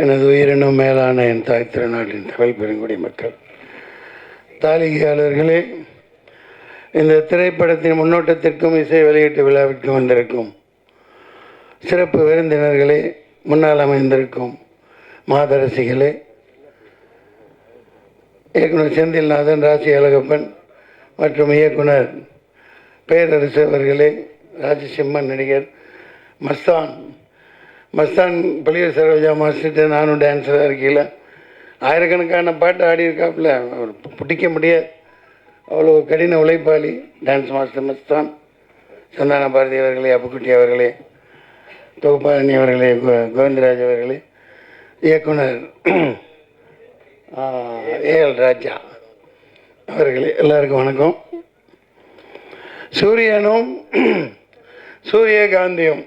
எனது உயிரினும் மேலான என் தாய் திருநாட்டின் தமிழ் பெருங்குடி மக்கள். தாலிகையாளர்களே இந்த திரைப்படத்தின் முன்னோட்டத்திற்கும் இசை வெளியீட்டு விழாவிற்கும் வந்திருக்கும் சிறப்பு விருந்தினர்களே முன்னால் அமைந்திருக்கும் மாதரசிகளே இயக்குனர் செந்தில்நாதன் ராசி அழகப்பன் மற்றும் இயக்குனர் பேரரசு அவர்களே ராஜசிம்மன் நடிகர் மஸ்தான். மஸ்தான் பள்ளியூர் சரோஜா மாஸ்டர்கிட்ட நானும் டான்ஸராக இருக்கையில் ஆயிரக்கணக்கான பாட்டு ஆடியிருக்காப்புல அவர் பிடிக்க முடியாது. அவ்வளோ கடின உழைப்பாளி. டான்ஸ் மாஸ்டர் மஸ்தான் சந்தான பாரதி அவர்களே அப்புக்குட்டி அவர்களே தொகுப்பாரணி அவர்களே கோ- கோவிந்தராஜ் அவர்களே இயக்குனர் ஏஎல் ராஜா அவர்களே எல்லாருக்கும் வணக்கம். சூரியனும் சூரியகாந்தியும்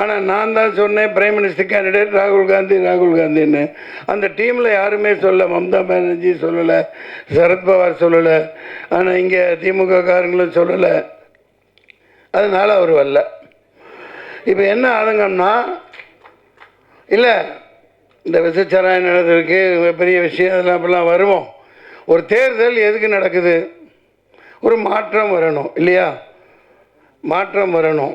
ஆனால் நான் தான் சொன்னேன் பிரைம் மினிஸ்டர் கேண்டிடேட் ராகுல் காந்தி ராகுல் காந்தின்னு. அந்த டீமில் யாருமே சொல்ல மம்தா பானர்ஜி சொல்லலை சரத்பவார் சொல்லலை ஆனால் இங்கே திமுக காரங்களும் சொல்லலை. அதனால் அவர் வரல. இப்போ என்ன ஆதங்கம்னா இல்லை இந்த விசச்சாராயம் நடந்திருக்கு பெரிய விஷயம் அதெல்லாம் அப்படிலாம் வருவோம். ஒரு தேர்தல் எதுக்கு நடக்குது? ஒரு மாற்றம் வரணும் இல்லையா? மாற்றம் வரணும்.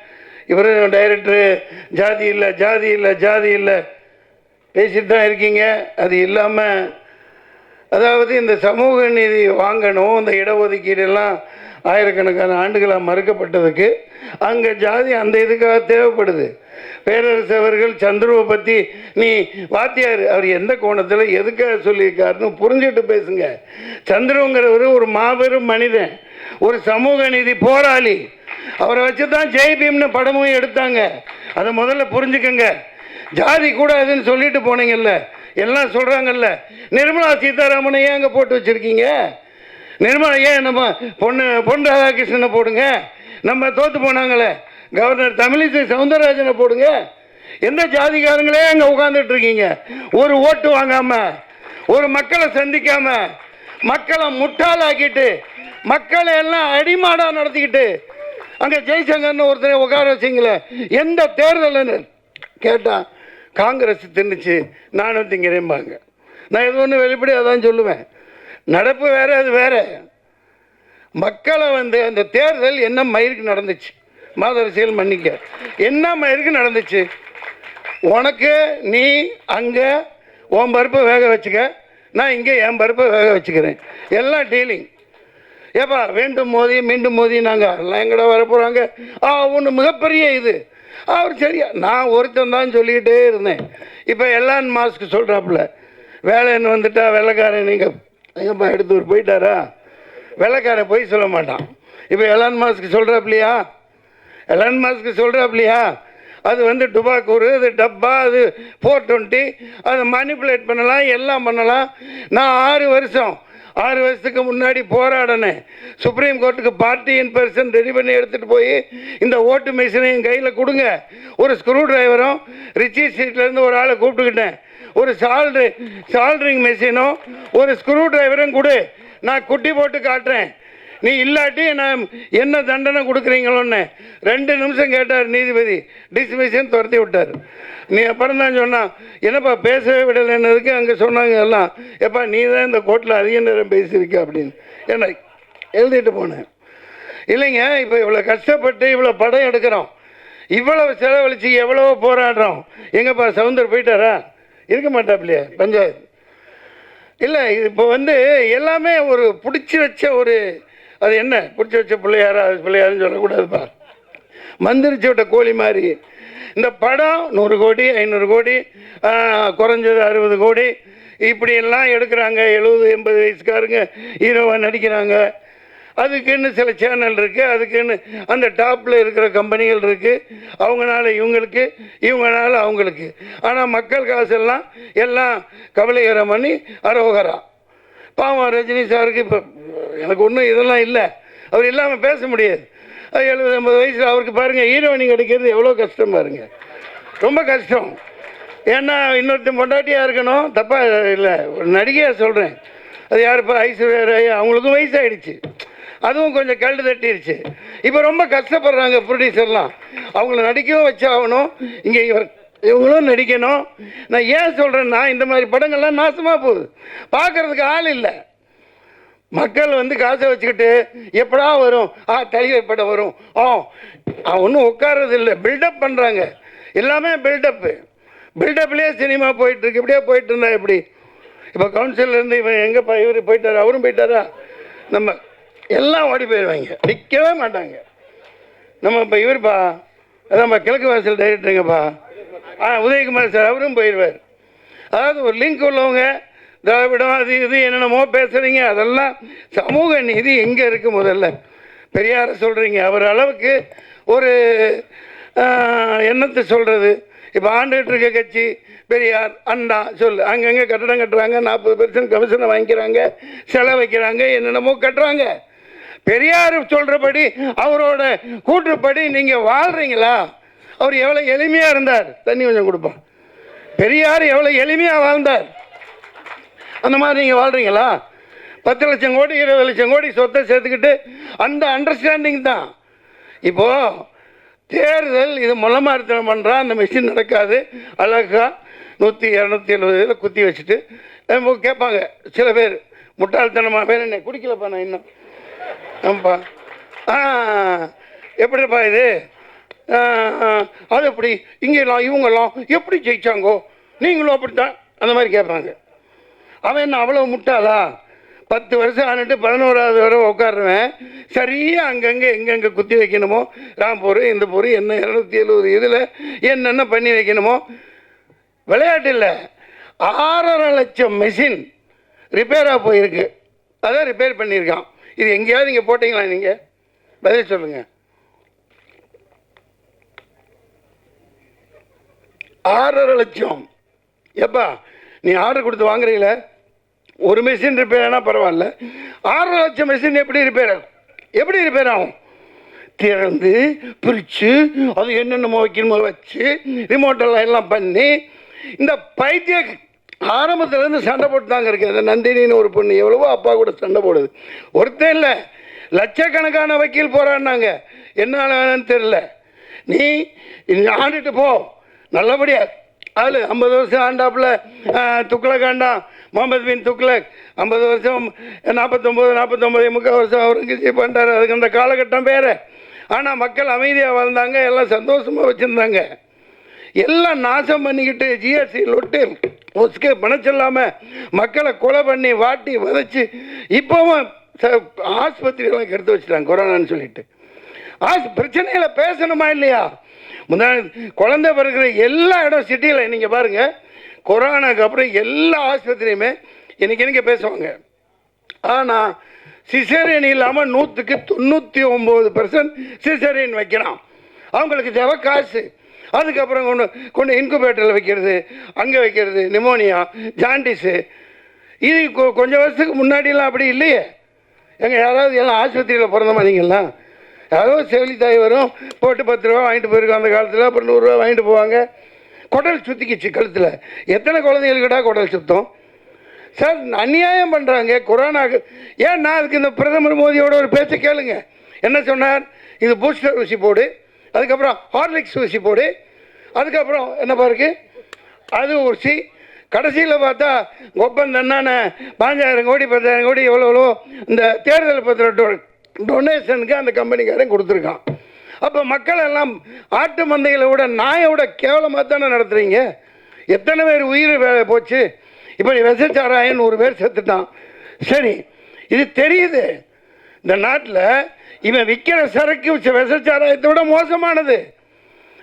இவர் டைரக்டரு ஜாதி இல்லை ஜாதி இல்லை ஜாதி இல்லை. பேசிட்டு தான் இருக்கீங்க. அது இல்லாமல் அதாவது இந்த சமூக நீதி வாங்கணும் இந்த இடஒதுக்கீடெல்லாம் ஆயிரக்கணக்கான ஆண்டுகளாக மறுக்கப்பட்டதுக்கு அங்கே ஜாதி அந்த இதுக்காக தேவைப்படுது. பேரரசு அவர்கள் சந்துருவை பற்றி நீ வாத்தியார் அவர் எந்த கோணத்தில் எதுக்காக சொல்லியிருக்காருன்னு புரிஞ்சுட்டு பேசுங்க. சந்துருங்கிறவர் ஒரு மாபெரும் மனிதன் ஒரு சமூக நீதி போராளி. அவரை வச்சு தான் ஜெய்பீம்னு படமும் எடுத்தாங்க. அதை முதல்ல புரிஞ்சுக்கங்க. ஜாதி கூடாதுன்னு சொல்லிட்டு போனீங்கல்ல. எல்லாம் சொல்கிறாங்கல்ல நிர்மலா சீதாராமனை ஏன் அங்கே போட்டு வச்சுருக்கீங்க? நிர்மலா ஏன் நம்ம பொண்ணு பொன் ராதாகிருஷ்ணனை போடுங்க? நம்ம தோற்று போனாங்களே. கவர்னர் தமிழிசை சவுந்தரராஜனை போடுங்க. எந்த ஜாதிக்காரங்களே அங்கே உட்காந்துட்டு இருக்கீங்க? ஒரு ஓட்டு வாங்காமல் ஒரு மக்களை சந்திக்காமல் மக்களை முட்டாளாக்கிட்டு மக்களை எல்லாம் அடிமாடாக நடத்திக்கிட்டு அங்கே ஜெய்சங்கர்னு ஒருத்தரை உட்கார வச்சிங்களே எந்த தேர்தல்னு கேட்டான் காங்கிரஸ் தின்னுச்சு நானும் திங்கிறேன்பாங்க நான் எது ஒன்று வெளிப்படையாக தான் சொல்லுவேன். நடப்பு வேறு அது வேறு. மக்களை வந்து அந்த தேர்தல் என்ன மயிருக்கு நடந்துச்சு? மாதரசியல் மன்னிக்க என்ன மயிருக்கு நடந்துச்சு? உனக்கு நீ அங்கே உன் பருப்பை வேக வச்சுக்க. நான் இங்கே என் பருப்பை வேக வச்சுக்கிறேன். எல்லாம் டீலிங். ஏப்பா வேண்டும் மோதி மீண்டும் மோதி நாங்கள் எல்லாம் எங்கடா வர போகிறாங்க ஆ ஒன்று மிகப்பெரிய இது. அவர் சரியா நான் ஒருத்தன் தான் சொல்லிக்கிட்டே இருந்தேன். இப்போ எல்லான் மாஸ்க்கு சொல்கிறாப்புல வேலைன்னு வந்துட்டா வெள்ளைக்காரன் நீங்கள் எங்கப்பா எடுத்து போயிட்டாரா? வெள்ளைக்காரன் போய் சொல்ல மாட்டான். இப்போ எலான் மாஸ்க்கு சொல்கிறாப்லையா எலான் மாஸ்க்கு சொல்கிறாப்லையா அது வந்து டுபாக்கூர் அது டப்பா அது ஃபோர் டுவெண்ட்டி அதை மேனிப்புலேட் பண்ணலாம் எல்லாம் பண்ணலாம். நான் ஆறு வருஷம் ஆறு வருஷத்துக்கு முன்னாடி போராடினேன். சுப்ரீம் கோர்ட்டுக்கு பார்ட்டி இன் பர்சன் ரெடி பண்ணி எடுத்துகிட்டு போய் இந்த ஓட்டு மிஷினையும் கையில் கொடுங்க. ஒரு ஸ்க்ரூ டிரைவரும் ரிச்சி ஸ்ட்ரீட்லேருந்து ஒரு ஆளை கூப்பிட்டுக்கிட்டேன். ஒரு சால்ட்ரி சால்ட்ரிங் மிஷினும் ஒரு ஸ்க்ரூ டிரைவரும் கொடு. நான் குட்டி போட்டு காட்டுறேன். நீ இல்லாட்டி நான் என்ன தண்டனை கொடுக்குறீங்களோன்னு ரெண்டு நிமிஷம் கேட்டார் நீதிபதி. டிஸ்மிஷன் துரத்தி விட்டார். நீ அப்புறம் தான் சொன்னான் என்னப்பா பேசவே விடலைன்னதுக்கு அங்கே சொன்னாங்க எல்லாம். எப்பா நீ தான் இந்த கோர்ட்டில் அதிக நேரம் பேசியிருக்க அப்படின்னு. என்ன எழுதிட்டு போனேன். இல்லைங்க இப்போ இவ்வளோ கஷ்டப்பட்டு இவ்வளோ படம் எடுக்கிறோம். இவ்வளவு செலவழிச்சு எவ்வளவோ போராடுறோம். எங்கப்பா சவுந்தர் போயிட்டாரா? இருக்க மாட்டாப்லையே பஞ்சாயத்து. இல்லை இது இப்போ வந்து எல்லாமே ஒரு பிடிச்சி வச்ச ஒரு அது என்ன? பிடிச்சி வச்ச பிள்ளையாரா? அது பிள்ளையாருன்னு சொல்லக்கூடாதுப்பா. மந்திரிச்சு விட்ட கோழி மாதிரி. இந்த படம் நூறு கோடி ஐநூறு கோடி குறைஞ்சது அறுபது கோடி. இப்படியெல்லாம் எடுக்கிறாங்க. எழுபது எண்பது வயசுக்காரங்க ஹீரோவாக நடிக்கிறாங்க. அதுக்குன்னு சில சேனல் இருக்குது அதுக்குன்னு அந்த டாப்பில் இருக்கிற கம்பெனிகள் இருக்குது அவங்கனால இவங்களுக்கு இவங்களால அவங்களுக்கு. ஆனால் மக்கள் காசெல்லாம் எல்லாம் கவலைகரம் பண்ணி அரோகரா. பாவம் ரஜினி சாருக்கு இப்போ எனக்கு ஒன்றும் இதெல்லாம் இல்லை. அவர் இல்லாமல் பேச முடியாது. அது எழுபது ஐம்பது வயசில் அவருக்கு பாருங்கள் ஹீரோயின் கிடைக்கிறது எவ்வளோ கஷ்டம் பாருங்கள் ரொம்ப கஷ்டம். ஏன்னா இன்னொருத்தன் பொண்டாட்டியாக இருக்கணும். தப்பாக இல்லை ஒரு நடிகையாக சொல்கிறேன் அது யார் இப்போ ஐஸ்வர்யா ராய் அவங்களுக்கும் வயசாயிடுச்சு. அதுவும் கொஞ்சம் கல்டு தட்டிடுச்சு இப்போ ரொம்ப கஷ்டப்படுறாங்க ப்ரொடியூசர்லாம் அவங்கள நடிக்கவும் வச்சாகணும் இங்கே இவர் இவங்களும் நடிக்கணும். நான் ஏன் சொல்கிறேன்னா இந்த மாதிரி படங்கள்லாம் நாசமாக போகுது. பார்க்கறதுக்கு ஆள் இல்லை. மக்கள் வந்து காசை வச்சுக்கிட்டு எப்படா வரும்? ஆ தலைவர் படம் வரும். ஆ ஒன்றும் உட்கார்றது இல்லை. பில்டப் பண்ணுறாங்க எல்லாமே பில்டப்பு பில்டப்லேயே சினிமா போயிட்டுருக்கு. இப்படியே போயிட்டு இருந்தா எப்படி? இப்போ கவுன்சிலருந்து இவன் எங்கேப்பா இவர் போயிட்டார்? அவரும் போயிட்டாரா? நம்ம எல்லாம் ஓடி போயிடுவாங்க நிற்கவே மாட்டாங்க. நம்ம இப்போ இவருப்பா நம்ம கிழக்கு வாசல் டைரக்டருங்கப்பா ஆ உதயகுமார் சார் அவரும் போயிடுவார் அதாவது ஒரு லிங்க் உள்ளவங்க திராவிடம் அது இது என்னென்னமோ பேசுகிறீங்க அதெல்லாம் சமூக நீதி எங்கே இருக்குது முதல்ல? பெரியாரை சொல்கிறீங்க அவர் அளவுக்கு ஒரு எண்ணத்தை என்னத்தை சொல்கிறது இப்போ ஆண்டுகிட்டு இருக்க கட்சி பெரியார் அண்ணா சொல்லு அங்கங்கே கட்டடம் கட்டுறாங்க நாற்பது பெர்சன்ட் கமிஷனை வாங்கிக்கிறாங்க செலவு வைக்கிறாங்க என்னென்னமோ கட்டுறாங்க. பெரியார் சொல்கிறபடி அவரோட கூற்றுப்படி நீங்கள் வாழ்கிறீங்களா அவர் எவ்வளோ எளிமையாக இருந்தார். தண்ணி கொஞ்சம் கொடுப்போம். பெரியார் எவ்வளோ எளிமையாக வாழ்ந்தார். அந்த மாதிரி நீங்கள் வாழ்கிறீங்களா பத்து லட்சம் கோடி இருபது லட்சம் கோடி சொத்தை சேர்த்துக்கிட்டு அந்த அண்டர்ஸ்டாண்டிங் தான். இப்போது தேர்தல் இது முளமாரித்தனம் பண்ணுறா அந்த மிஷின் நடக்காது. அழகாக நூற்றி இரநூத்தி எழுபது இதில் குத்தி வச்சுட்டு கேட்பாங்க சில பேர் முட்டாள்தனமாக பேர் என்ன குடிக்கலப்பா நான் இன்னும். ஆமாப்பா ஆ. எப்படிப்பா இது? அது எப்படி? இங்கெல்லாம் இவங்கெல்லாம் எப்படி ஜெயிச்சாங்கோ? நீங்களும் அப்படித்தான். அந்த மாதிரி கேட்பாங்க. அவன் என்ன அவ்வளோ முட்டாளா? பத்து வருஷம் ஆனிட்டு பதினோராவது வரை உட்காருவேன். சரியாக அங்கங்கே எங்கெங்கே குத்தி வைக்கணுமோ? ராம்பூர் இந்த பூர் என்ன இரநூத்தி எழுபது இதில் என்னென்ன பண்ணி வைக்கணுமோ? விளையாட்டு இல்லை. ஆறரை லட்சம் மெஷின் ரிப்பேராக போயிருக்கு. அதான் ரிப்பேர் பண்ணியிருக்கான். இது எங்கேயாவது இங்கே போட்டிங்களா நீங்கள் பதில் சொல்லுங்கள் ஆறரை லட்சம். எப்பா நீ ஆர்டர் கொடுத்து வாங்குறீங்கள? ஒரு மிஷின் ரிப்பேர் ஆனால் பரவாயில்ல. ஆறரை லட்சம் மிஷின் எப்படி ரிப்பேர் ஆகும்? எப்படி ரிப்பேர் ஆகும்? திறந்து பிரித்து அது என்னென்னமோ வைக்கணுமோ வச்சு ரிமோட்டெல்லாம் எல்லாம் பண்ணி இந்த பைத்திய ஆரம்பத்துலேருந்து சண்டை போட்டு தாங்க இருக்கு. அந்த நந்தினின்னு ஒரு பொண்ணு எவ்வளவோ அப்பா கூட சண்டை போடுது. ஒருத்தன் இல்லை. லட்சக்கணக்கான வக்கீல் போகிறான்னாங்க என்ன தெரில நீ ஆண்டுட்டு போ. நல்லபடியா. அதில் ஐம்பது வருஷம் ஆண்டாப்புல துக்ளக் ஆண்டான் முகமது பின் துக்ளக் ஐம்பது வருஷம் நாற்பத்தொம்போது நாற்பத்தொம்பது முக்கால் வருஷம் அவுரங்கசீப் பண்ணிட்டார் அதுக்கு அந்த காலகட்டம் வேறு. ஆனால் மக்கள் அமைதியாக வாழ்ந்தாங்க எல்லாம் சந்தோஷமாக வச்சுருந்தாங்க. எல்லாம் நாசம் பண்ணிக்கிட்டு ஜிஎஸ்டி லொட்டு ஒஸ்கே பணம் சொல்லாமல் மக்களை கொலை பண்ணி வாட்டி வதச்சி இப்போவும் ச ஆஸ்பத்திரியெல்லாம் கெடுத்து வச்சுட்டாங்க கொரோனான்னு சொல்லிட்டு. ஆஸ் பிரச்சனைகளை பேசணுமா இல்லையா? முன்னாடி குழந்தை பிறகுற எல்லா இடம் சிட்டியில் நீங்கள் பாருங்கள் கொரோனாக்கு அப்புறம் எல்லா ஆஸ்பத்திரியுமே இன்றைக்கி இன்றைக்கி பேசுவாங்க. ஆனால் சிசேரியன் இல்லாமல் நூற்றுக்கு தொண்ணூற்றி ஒம்பது பர்சன்ட் சிசேரியன் வைக்கிறான். அவங்களுக்கு தேவை காசு. அதுக்கப்புறம் கொண்டு கொண்டு இன்குபேட்டரில் வைக்கிறது அங்கே வைக்கிறது நிமோனியா ஜாண்டிஸு இது கொ- கொஞ்சம் வருஷத்துக்கு முன்னாடிலாம் அப்படி இல்லையே. எங்கள் யாராவது எல்லாம் ஆஸ்பத்திரியில் பிறந்த மாதிரிங்களா? அதாவது செவிலி தாய் வரும். போட்டு பத்து ரூபா வாங்கிட்டு போயிருக்கோம் அந்த காலத்தில். அப்புறம் நூறுரூவா வாங்கிட்டு போவாங்க. குடல் சுற்றிக்கிச்சு கழுத்தில். எத்தனை குழந்தைகளுக்கிட்டா குடல் சுத்தம்? சார் அநியாயம் பண்ணுறாங்க கொரோனாக்கு ஏன் நான் அதுக்கு இந்த பிரதமர் மோடியோட ஒரு பேச்சை கேளுங்க. என்ன சொன்னார்? இது பூஸ்டர் ஊசி போடு. அதுக்கப்புறம் ஹார்லிக்ஸ் ஊசி போடு. அதுக்கப்புறம் என்னப்பா இருக்குது அது ஊசி. கடைசியில் பார்த்தா ஒப்பந்தம் என்னென்ன. பாஞ்சாயிரம் கோடி பத்தாயிரம் கோடி எவ்வளோ எவ்வளோ இந்த தேர்தல் பத்திரத்தோட டொனேஷனுக்கு அந்த கம்பெனிக்காரன் கொடுத்துருக்கான். அப்போ மக்கள் எல்லாம் ஆட்டு மந்தைகளை விட நாயை விட கேவலமாக தானே நடத்துகிறீங்க எத்தனை பேர் உயிர் வேலை போச்சு? இப்போ நீ விசச்சாராயன் ஒரு பேர் செத்துட்டான். சரி இது தெரியுது. இந்த நாட்டில் இவன் விற்கிற சரக்கு விசச்சாராயத்தை விட மோசமானது.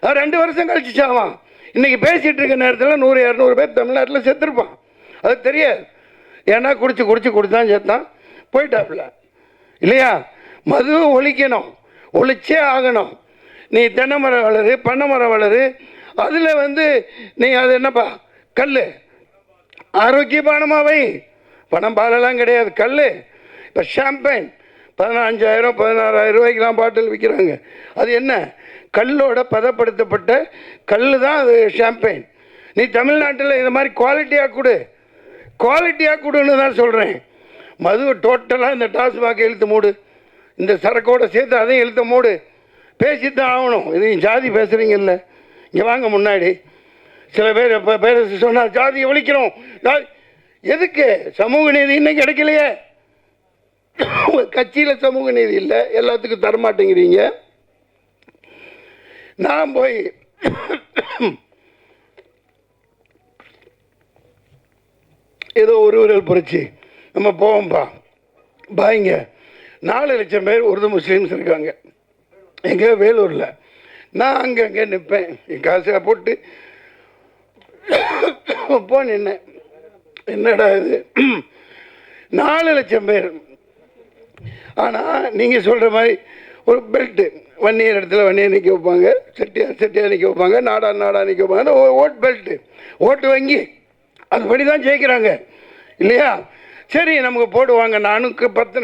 அவன் ரெண்டு வருஷம் கழிச்சு சாவான் இன்றைக்கி பேசிட்டு இருக்க நேரத்தில் நூறு இரநூறு பேர் தமிழ்நாட்டில் செத்துருப்பான். அது தெரியாது. ஏன்னா குடிச்சு குடிச்சு கொடுத்தான் செத்தான். போயிட்டாப்புல. இல்லையா? மது ஒழிக்கணும் ஒழிச்சே ஆகணும். நீ தென்னை மரம் வளரு பண்ணை மரம் வளரு அதில் வந்து நீ அது என்னப்பா? கல் ஆரோக்கியமானமாவை பணம் பாலெல்லாம் கிடையாது கல் இப்போ ஷாம்பைன் பதினஞ்சாயிரம் பதினாறாயிரம் ரூபாய்க்கெலாம் பாட்டில் விற்கிறாங்க அது என்ன? கல்லோட பதப்படுத்தப்பட்ட கல் தான் அது ஷாம்பைன் நீ தமிழ்நாட்டில் இந்த மாதிரி குவாலிட்டியாக கொடு. குவாலிட்டியாக கொடுன்னு தான் சொல்கிறேன் மதுவை டோட்டலாக இந்த டாஸ்மாக இழுத்து மூடு. இந்த சரக்கோட சேர்த்து அதையும் எழுத்த மூடு. பேசி தான் ஆகணும். இது ஜாதி பேசுகிறீங்கல்ல இங்கே வாங்க முன்னாடி. சில பேர் இப்போ பேர் சொன்னால் ஜாதியை ஒழிக்கிறோம். எதுக்கு? சமூக நீதி இன்னும் கிடைக்கலையே. கட்சியில் சமூக நீதி இல்லை. எல்லாத்துக்கும் தரமாட்டேங்கிறீங்க. நான் போய் ஏதோ ஒரு விரல் புரட்சி. நம்ம போவோம்ப்பா பாய்ங்க. நாலு லட்சம் பேர் உருது முஸ்லீம்ஸ் இருக்காங்க. எங்கே? வேலூரில். நான் அங்கே அங்கே நிற்பேன் என் காசை போட்டு போ நின்னேன் என்னடா இது? நாலு லட்சம் பேர். ஆனால் நீங்கள் சொல்கிற மாதிரி ஒரு பெல்ட்டு வன்னியர் இடத்துல வன்னியை நிற்க வைப்பாங்க. செட்டியார் செட்டியார் நிற்க வைப்பாங்க. நாடா நாடா நிற்க வைப்பாங்க. ஓ- ஓட் பெல்ட்டு ஓட்டு வங்கி. அதுபடி தான் ஜெயிக்கிறாங்க. இல்லையா? சரி நமக்கு போடுவாங்க. நானுக்கு பத்து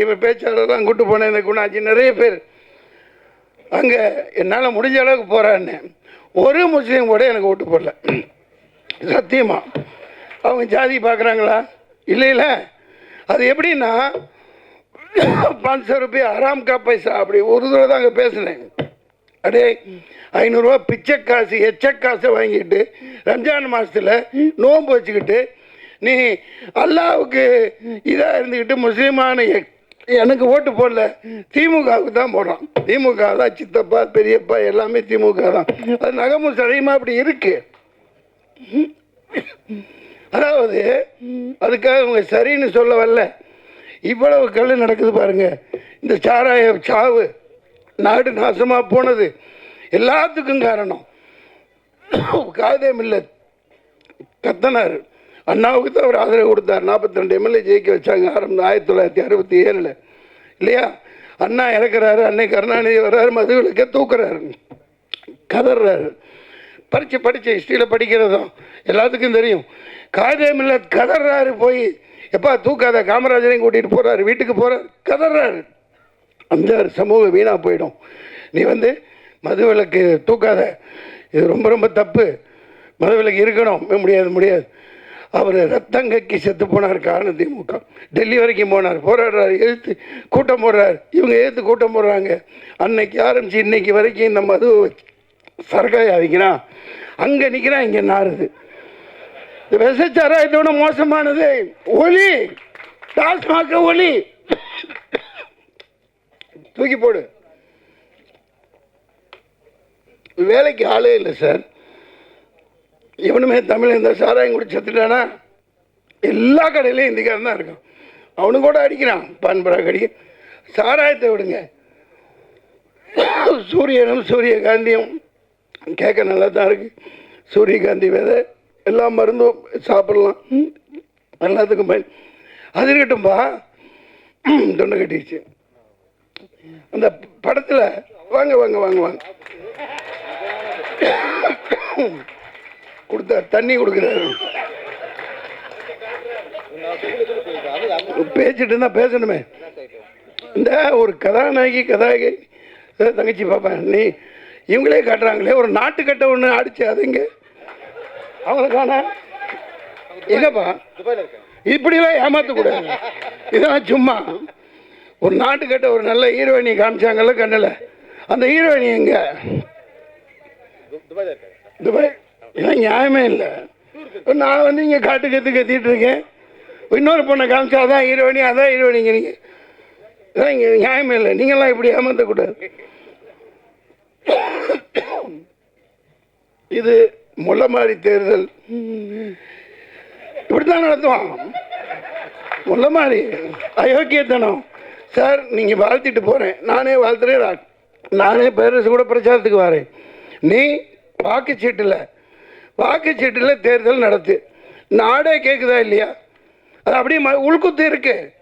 இப்போ பேச்சாளர்லாம் கூட்டு போனேன். இந்த குணாச்சி நிறைய பேர். அங்கே என்னால் முடிஞ்ச அளவுக்கு போகிறான்னு ஒரு முஸ்லீம் கூட எனக்கு ஓட்டு போடல. சத்தியமா. அவங்க ஜாதி பார்க்குறாங்களா இல்லை அது எப்படின்னா பாஞ்சு ரூபாய் ஆறாம் கா பைசா அப்படி ஒரு தடவை தான் அங்கே பேசினேன். அடே ஐநூறுரூவா பிச்சை காசு எச்ச காசை வாங்கிட்டு ரம்ஜான் மாதத்தில் நோன்பு வச்சுக்கிட்டு நீ அல்லாவுக்கு இதாக இருந்துக்கிட்டு முஸ்லீமான எனக்கு ஓட்டு போடல. திமுகவுக்கு தான் போடுறான் திமுக தான் சித்தப்பா பெரியப்பா எல்லாமே திமுக தான். அது நகமும் சடையுமா அப்படி இருக்கு. அதாவது அதுக்காக அவங்க சரின்னு சொல்ல வரல. இவ்வளவு கல் நடக்குது பாருங்க. இந்த சாராய சாவு நாடு நாசமாக போனது. எல்லாத்துக்கும் காரணம். காதே மில்ல கத்தனார். அண்ணாவுக்கு தான் அவர் ஆதரவு கொடுத்தார். நாற்பத்தி ரெண்டு எம்எல்ஏ ஜெயிக்க வச்சாங்க. ஆரம்பம் ஆயிரத்தி தொள்ளாயிரத்தி அறுபத்தி ஏழில். இல்லையா? அண்ணா இறக்குறாரு. அன்னை கருணாநிதி வர்றாரு. மதுவிலக்க தூக்குறாரு. கதறாரு. படித்து படித்து ஹிஸ்ட்ரியில் படிக்கிறதும் எல்லாத்துக்கும் தெரியும். காதே மில்லத் கதறாரு போய். எப்பா தூக்காத காமராஜரையும் கூட்டிகிட்டு போகிறாரு வீட்டுக்கு போகிறார் கதறாரு. அந்த சமூகம் வீணாக போயிடும். நீ வந்து மதுவிலக்கு தூக்காத. இது ரொம்ப ரொம்ப தப்பு. மதுவிலக்கு இருக்கணும். முடியாது முடியாது. அவர் ரத்தங்கைக்கு செத்து போனார் காரணம் திமுக. டெல்லி வரைக்கும் போனார் போராடுறாரு எழுத்து கூட்டம் போடுறாரு. இவங்க எழுத்து கூட்டம் போடுறாங்க. அன்னைக்கு ஆரம்பிச்சு இன்னைக்கு வரைக்கும் நம்ம அது சரகாயா வைக்கிறான் அங்கே நிற்கிறான் இங்கே நாறுது இந்த இதோட மோசமானது. ஒளி டாஸ்மாக ஒளி தூக்கி போடு. வேலைக்கு ஆளே இல்லை சார். இவனுமே தமிழ் இந்த சாராயம் குடி செத்துட்டானா? எல்லா கடையிலையும் இந்திக்காரன் தான் இருக்கான். அவனு கூட அடிக்கிறான். பான்பராக் அடிக்க சாராயத்தை விடுங்க. சூரியனும் சூரியகாந்தியும் கேட்க நல்லா தான் இருக்குது சூரியகாந்தி விதை எல்லா மருந்தும் சாப்பிட்லாம். எல்லாத்துக்கும் பயன். அது இருக்கட்டும்பா. தொண்டை கட்டிடுச்சு அந்த படத்தில் வாங்க வாங்க வாங்க வாங்க. கொடுத்தா தண்ணி கொடுக்குறாரு. பேசிட்டு தான் பேசணுமே. இந்த ஒரு கதாநாயகி கதாநாயகி தங்கச்சி பாப்பேன் நீ இவங்களே காட்டுறாங்களே ஒரு நாட்டுக்கட்டை ஒன்று அடிச்சு அதுங்க அவங்கள காணா. எங்கப்பா இப்படிலாம் ஏமாற்றக்கூடாது இதெல்லாம் சும்மா. ஒரு நாட்டுக்கிட்ட ஒரு நல்ல ஹீரோயினி காமிச்சாங்கல்ல கண்ணில். அந்த ஹீரோயினி எங்க? துபாய். இதெல்லாம் நியாயமே இல்லை. நான் வந்து இங்கே காட்டு கற்று கத்திட்டு இருக்கேன். இன்னொரு பொண்ணை காமிச்சா அதான் ஹீரோயினி அதான் ஹீரோயினிங்க நீங்கள் இதெல்லாம் இங்கே நியாயமே இல்லை. நீங்களாம் இப்படி ஏமாற்றக்கூடாது இது முள்ளமாரி தேர்தல். இப்படித்தான் நடத்துவான். முள்ளமாரி அயோக்கியத்தனம். சார் நீங்கள் வாழ்த்திட்டு போகிறேன் நானே வாழ்த்துறேன். நானே பேரரசு கூட பிரச்சாரத்துக்கு வரேன். நீ வாக்குச்சீட்டில் வாக்குச்சீட்டில் தேர்தல் நடத்து. நாடே கேட்குதா இல்லையா? அது அப்படியே ம- உள்குத்து இருக்கு.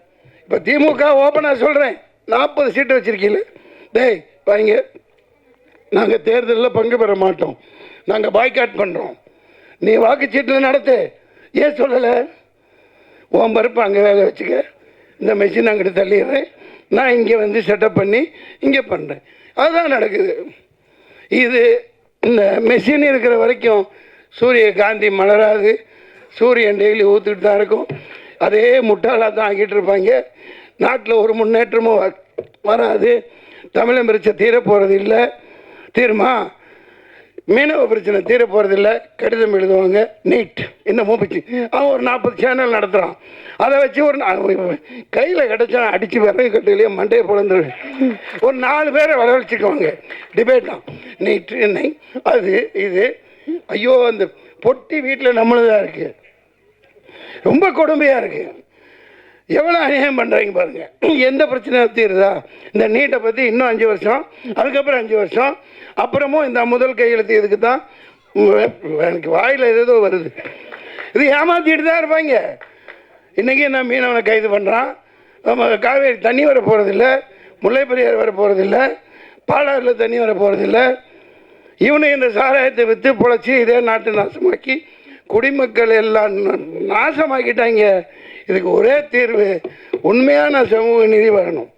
இப்போ திமுக ஓப்பனாக சொல்கிறேன் நாற்பது சீட்டு வச்சுருக்கீங்களே. டேய் வாங்க நாங்கள் தேர்தலில் பங்கு பெற மாட்டோம். நாங்கள் பாய்காட் பண்ணுறோம் நீ வாக்குச்சீட்டில் நடத்து. ஏன் சொல்லலை? ஓம் பருப்பு அங்கே வேக வச்சுக்க. இந்த மெஷின் அங்கிட்டு தள்ளிடுறேன். நான் இங்கே வந்து செட்டப் பண்ணி இங்கே பண்ணுறேன் அதுதான் நடக்குது. இது இந்த மெஷின் இருக்கிற வரைக்கும் சூரிய காந்தி மலராது. சூரியன் டெய்லி ஊற்றிட்டு தான் இருக்கும். அதே முட்டாளாக தான் ஆக்கிட்டு இருப்பாங்க. நாட்டில் ஒரு முன்னேற்றமும் வ- வராது. தமிழன் பிரச்சனை தீர போகிறது இல்லை. தீருமா? மீனவ பிரச்சனை தீர போகிறதில்ல கடிதம் எழுதுவாங்க. நீட். என்ன மூப்பிச்சு. அவன் ஒரு நாற்பது சேனல் நடத்துகிறான் அதை வச்சு ஒரு கையில் கிடச்சா அடித்து விறகு கட்டுலையே மண்டையை பிறந்துருவேன் ஒரு நாலு பேரை வரவழைச்சிக்குவாங்க. டிபேட் தான். நீட் என்னை. அது இது. ஐயோ அந்த பொட்டி வீட்டில் நம்மளுதான் இருக்குது ரொம்ப கொடுமையாக இருக்குது எவ்வளோ அநியாயம் பண்ணுறாங்க பாருங்கள் எந்த பிரச்சனை தீருதா? இந்த நீட்டை பற்றி இன்னும் அஞ்சு வருஷம் அதுக்கப்புறம் அஞ்சு வருஷம் அப்புறமும் இந்த முதல் கையெழுத்து இதுக்கு தான் எனக்கு வாயில் ஏதோ வருது. இது ஏமாற்றிட்டு தான் இருப்பாங்க. இன்றைக்கி நான் மீனவனை கைது பண்ணுறான் நம்ம காவேரி தண்ணி வர போகிறதில்ல முல்லைப்பெரியார் வர போகிறதில்ல பாலாறில் தண்ணி வர போகிறதில்ல இவனை இந்த சாராயத்தை விற்று பொழைச்சி இதே நாட்டை நாசமாக்கி குடிமக்கள் எல்லாம் நாசமாக்கிட்டாங்க. இதுக்கு ஒரே தீர்வு உண்மையான சமூக நிதி வரணும்.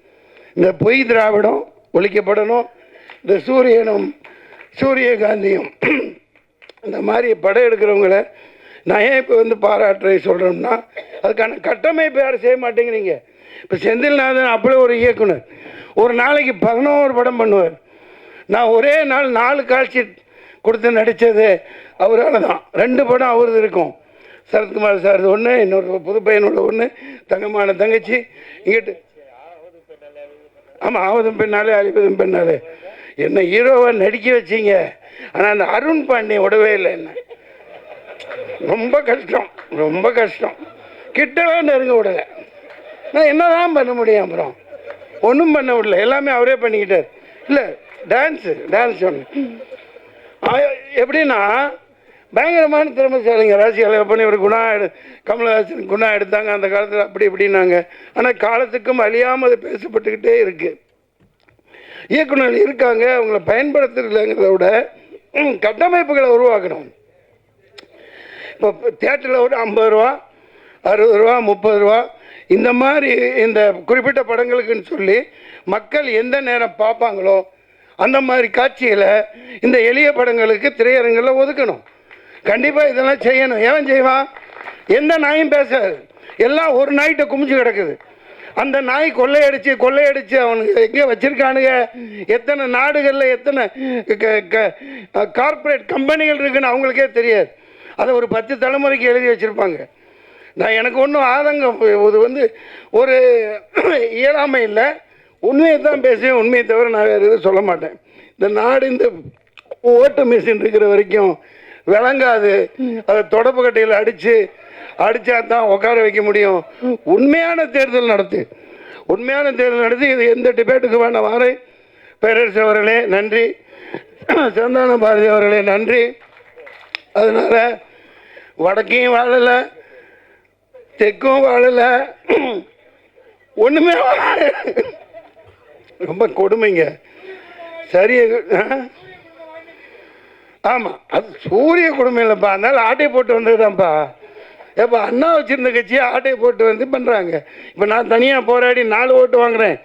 இந்த பொய் திராவிடம் ஒழிக்கப்படணும். இந்த சூரியனும் சூரியகாந்தியும் இந்த மாதிரி படம் எடுக்கிறவங்கள நான் ஏன் இப்போ வந்து பாராட்டுறை சொல்கிறோம்னா அதுக்கான கட்டமைப்பு யாரும் செய்ய மாட்டேங்கிறீங்க. இப்போ செந்தில்நாதன் அப்படியே ஒரு இயக்குனர். ஒரு நாளைக்கு பதினோரு படம் பண்ணுவார். நான் ஒரே நாள் நாலு காட்சி கொடுத்து நடித்தது அவரால் தான். ரெண்டு படம் அவரது இருக்கும். சரத்குமார் சார் ஒன்று இன்னொரு புது பையனோட ஒன்று தங்கமான தங்கச்சி. இங்கிட்டு ஆமாம் ஆவதும் பெண்ணாலே அழிப்பதும் பெண்ணாலே. என்ன ஹீரோவை நடிக்க வச்சீங்க? ஆனால் அந்த அருண் பாண்டிய விடவே இல்லை என்ன? ரொம்ப கஷ்டம் ரொம்ப கஷ்டம். கிட்டவே நெருங்க விடலை. நான் என்னதான் பண்ண முடியும் அப்புறம்? ஒன்றும் பண்ண விடல. எல்லாமே அவரே பண்ணிக்கிட்டார். இல்லை டான்ஸு டான்ஸ் ஒன்று எப்படின்னா பயங்கரமான திறமைசாலிங்க ராசியால் பண்ணி ஒரு குணா எடு கமலஹாசன் குணா எடுத்தாங்க அந்த காலத்தில் அப்படி இப்படின்னாங்க. ஆனால் காலத்துக்கும் அழியாமல் அது பேசப்பட்டுக்கிட்டே இருக்குது இயக்குனர் இருக்காங்க அவங்கள பயன்படுத்துறதுங்கிறத விட கட்டமைப்புகளை உருவாக்கணும். இப்போ தேட்டரில் ஒரு ஐம்பது ரூபா அறுபது ரூபா முப்பது ரூபா இந்த மாதிரி இந்த குறிப்பிட்ட படங்களுக்குன்னு சொல்லி மக்கள் எந்த நேரம் பார்ப்பாங்களோ அந்த மாதிரி காட்சிகளை இந்த எளிய படங்களுக்கு திரையரங்கில் ஒதுக்கணும். கண்டிப்பாக இதெல்லாம் செய்யணும். ஏன் செய்வான்? எந்த நாயும் பேசாது. எல்லாம் ஒரு நாய்கிட்ட குமிச்சு கிடக்குது. அந்த நாய் கொள்ளையடிச்சு கொள்ளையடிச்சு அவனுக்கு எங்கே வச்சுருக்கானுங்க? எத்தனை நாடுகளில் எத்தனை கார்ப்பரேட் கம்பெனிகள் இருக்குன்னு அவங்களுக்கே தெரியாது. அதை ஒரு பத்து தலைமுறைக்கு எழுதி வச்சுருப்பாங்க. நான் எனக்கு ஒன்றும் ஆதங்கம் இது வந்து ஒரு இயலாமை இல்லை. உண்மையை தான் பேசுவேன் உண்மையை தவிர நான் வேறு எதுவும் சொல்ல மாட்டேன். இந்த நாடு இந்த ஓட்டு மிஷின் இருக்கிற வரைக்கும் விளங்காது. அதை தொடப்பு கட்டையில் அடித்து அடித்தா தான் உட்கார வைக்க முடியும். உண்மையான தேர்தல் நடத்து. உண்மையான தேர்தல் நடத்தி இது எந்த டிபேட்டுக்கு வேண்டாம் வாரேன். பேரரசு அவர்களே நன்றி. சந்தான பாரதி அவர்களே நன்றி. அதனால் வடக்கையும் வாழலை தெற்கும் வாழலை. ஒன்றுமே வாழ ரொம்ப கொடுமைங்க. சரி ஆமாம் அது சூரிய கொடுமை இல்லைப்பா. அதனால் ஆட்டை போட்டு வந்ததுதான்ப்பா. ஏப்பா அண்ணா வச்சுருந்த கட்சியை ஆட்டையை போட்டு வந்து பண்ணுறாங்க இப்போ நான் தனியாக போராடி நாலு ஓட்டு வாங்குறேன்.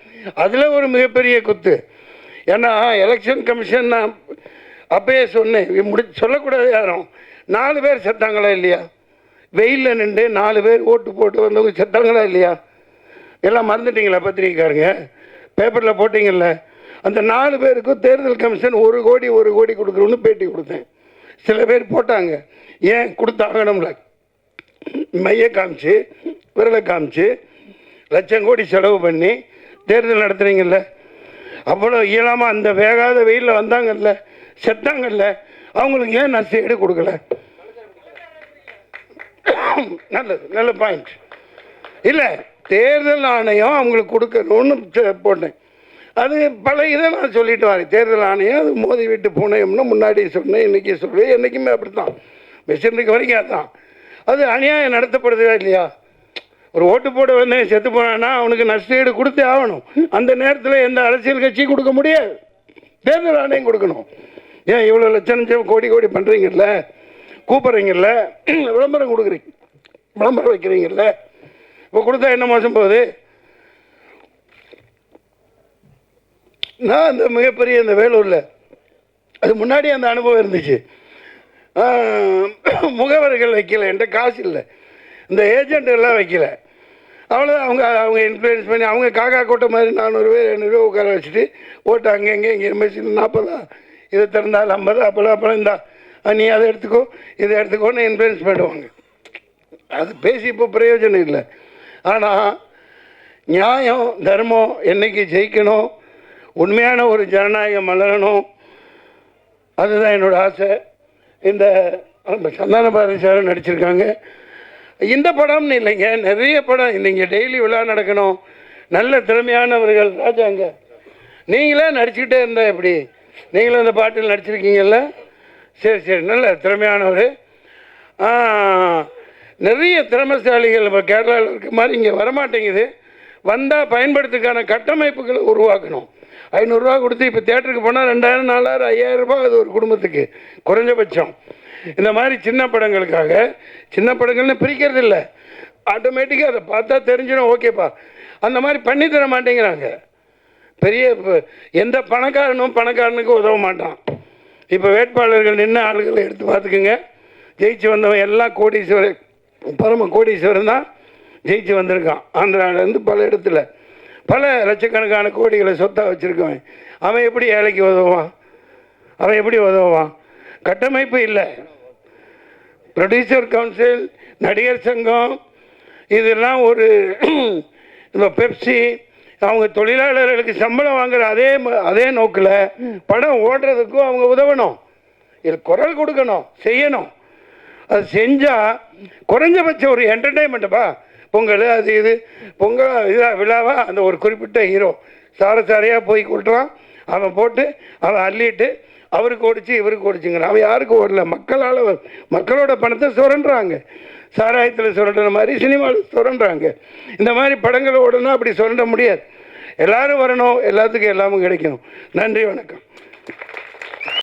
அதில் ஒரு மிகப்பெரிய குத்து. ஏன்னா எலெக்ஷன் கமிஷன் நான் அப்பயே சொன்னேன். முடி சொல்லக்கூடாது யாரும். நாலு பேர் செத்தாங்களா இல்லையா? வெயிலில் நின்று நாலு பேர் ஓட்டு போட்டு வந்தவங்க செத்தாங்களா இல்லையா? எல்லாம் மறந்துட்டீங்களா பத்திரிக்கைக்காரங்க பேப்பரில் போட்டிங்கல்ல அந்த நாலு பேருக்கும் தேர்தல் கமிஷன் ஒரு கோடி ஒரு கோடி கொடுக்குறோன்னு பேட்டி கொடுத்தேன். சில பேர் போட்டாங்க. ஏன் கொடுத்தாகணும்ல? மைய காமிச்சு விரலை காமிச்சு லட்சம் கோடி செலவு பண்ணி தேர்தல் நடத்துகிறீங்கல்ல அவ்வளோ இயலாமல் அந்த வேகாத வெயிலில் வந்தாங்கல்ல செத்தாங்கல்ல அவங்களுக்கு ஏன் நஷ்டஈடு கொடுக்கல? நல்லது நல்ல பாயிண்ட் இல்லை தேர்தல் ஆணையம் அவங்களுக்கு கொடுக்கணும்னு போட்டேன். அது பல இதை நான் சொல்லிட்டு வரேன். தேர்தல் ஆணையம் அது மோதி விட்டு போனேம்னு முன்னாடி சொன்னேன் இன்றைக்கி சொல்கிறேன் என்றைக்குமே அப்படி தான் மிஷினுக்கு வரைக்கும் அதுதான் அது அநியாயம் நடத்தப்படுதா இல்லையா? ஒரு ஓட்டு போட வந்து செத்து போனான்னா அவனுக்கு நஷ்டஈடு கொடுத்தே ஆகணும். அந்த நேரத்தில் எந்த அரசியல் கட்சியும் கொடுக்க முடியாது. தேர்தல் ஆணையம் கொடுக்கணும். ஏன் இவ்வளோ லட்சம் லட்சம் கோடி கோடி பண்ணுறீங்கல்ல கூப்பிட்றீங்கல்ல? விளம்பரம் கொடுக்குறீங்க. விளம்பரம் வைக்கிறீங்கல்ல? இப்போ கொடுத்தா என்ன மோசம் போகுது? நான் அந்த மிகப்பெரிய அந்த வேலூரில் அது முன்னாடி அந்த அனுபவம் இருந்துச்சு. முகவர்கள் வைக்கல என்கிட்ட காசு இல்லை. இந்த ஏஜெண்ட்டுகள்லாம் எல்லாம் வைக்கல. அவ்வளோதான் அவங்க அவங்க இன்ஃப்ளூயன்ஸ் பண்ணி அவங்க காக்கா கூட்டம் மாதிரி நானூறு பேர் ஐநூறுரூவா உட்கார வச்சுட்டு ஓட்டு அங்கே இங்கே இங்கே மிஷின் நாற்பதா இதை திறந்தால் ஐம்பது அப்போலாம் அப்போலாம் இந்தா நீ அதை எடுத்துக்கோ இதை எடுத்துக்கோன்னு இன்ஃப்ளூயன்ஸ் பண்ணுவாங்க. அது பேசி இப்போ பிரயோஜனம் இல்லை. ஆனால் நியாயம் தர்மம் என்னைக்கு ஜெயிக்கணும்? உண்மையான ஒரு ஜனநாயகம் மலரணும். அதுதான் என்னோடய ஆசை. இந்த சந்தான பாரதி சார் நடிச்சிருக்காங்க. இந்த படம்னு இல்லைங்க நிறைய படம் இல்லைங்க டெய்லி விழா நடக்கணும். நல்ல திறமையானவர்கள் ராஜாங்க. நீங்களே நடிச்சுக்கிட்டே இருந்தா எப்படி? நீங்களும் இந்த பாட்டில் நடிச்சிருக்கீங்கல்ல? சரி சரி நல்ல திறமையானவர். ஆ, நிறைய திறமைசாலிகள் நம்ம கேரளாவில் இருக்க மாதிரி இங்கே வரமாட்டேங்குது. வந்தால் பயன்படுத்துக்கான கட்டமைப்புகளை உருவாக்கணும். ஐநூறுரூவா கொடுத்து இப்போ தேட்டருக்கு போனால் ரெண்டாயிரம் நாலாயிரம் ஐயாயிரம் ரூபாய் அது ஒரு குடும்பத்துக்கு. குறைஞ்சபட்சம். இந்த மாதிரி சின்ன படங்களுக்காக சின்ன படங்கள்னு பிரிக்கிறது இல்லை. ஆட்டோமேட்டிக்காக அதை பார்த்தா தெரிஞ்சிடும் ஓகேப்பா அந்த மாதிரி பண்ணி தர மாட்டேங்கிறாங்க. பெரிய எந்த பணக்காரனும் பணக்காரனுக்கு உதவ மாட்டான். இப்போ வேட்பாளர்கள் நின்று ஆளுகளை எடுத்து பார்த்துக்குங்க. ஜெயிச்சு வந்தவன் எல்லாம் கோடீஸ்வரர் பரம கோடீஸ்வரன் தான் ஜெயிச்சு வந்திருக்கான். ஆந்திராவிலேருந்து பல இடத்துல பல லட்சக்கணக்கான கோடிகளை சொத்தாக வச்சுருக்கவன். அவன் எப்படி ஏழைக்கு உதவுவான்? அவன் எப்படி உதவுவான்? கட்டமைப்பு இல்லை. ப்ரொடியூசர் கவுன்சில் நடிகர் சங்கம் இதெல்லாம் ஒரு இப்போ பெப்சி அவங்க தொழிலாளர்களுக்கு சம்பளம் வாங்குற அதே அதே நோக்கில் படம் ஓடுறதுக்கும் அவங்க உதவணும். இது குரல் கொடுக்கணும் செய்யணும். அது செஞ்சால் குறைஞ்சபட்சம் ஒரு என்டர்டைன்மெண்ட்டுப்பா பொங்கல் அது இது. பொங்கல் இதாக விழாவா அந்த ஒரு குறிப்பிட்ட ஹீரோ சார சாரையாக போய் கொட்டுறான் அவன் போட்டு அவன் அள்ளிட்டு அவருக்கு ஓடிச்சு இவருக்கு ஓடிச்சுங்கிறான். அவன் யாருக்கு ஓடல? மக்களால் மக்களோட பணத்தை சுரண்டுறாங்க. சாராயத்தில் சுரண்டுற மாதிரி சினிமாவில் சுரண்டுறாங்க. இந்த மாதிரி படங்கள் ஓடணும் அப்படி சுரண்ட முடியாது. எல்லாரும் வரணும். எல்லாத்துக்கும் எல்லாமும் கிடைக்கணும். நன்றி வணக்கம்.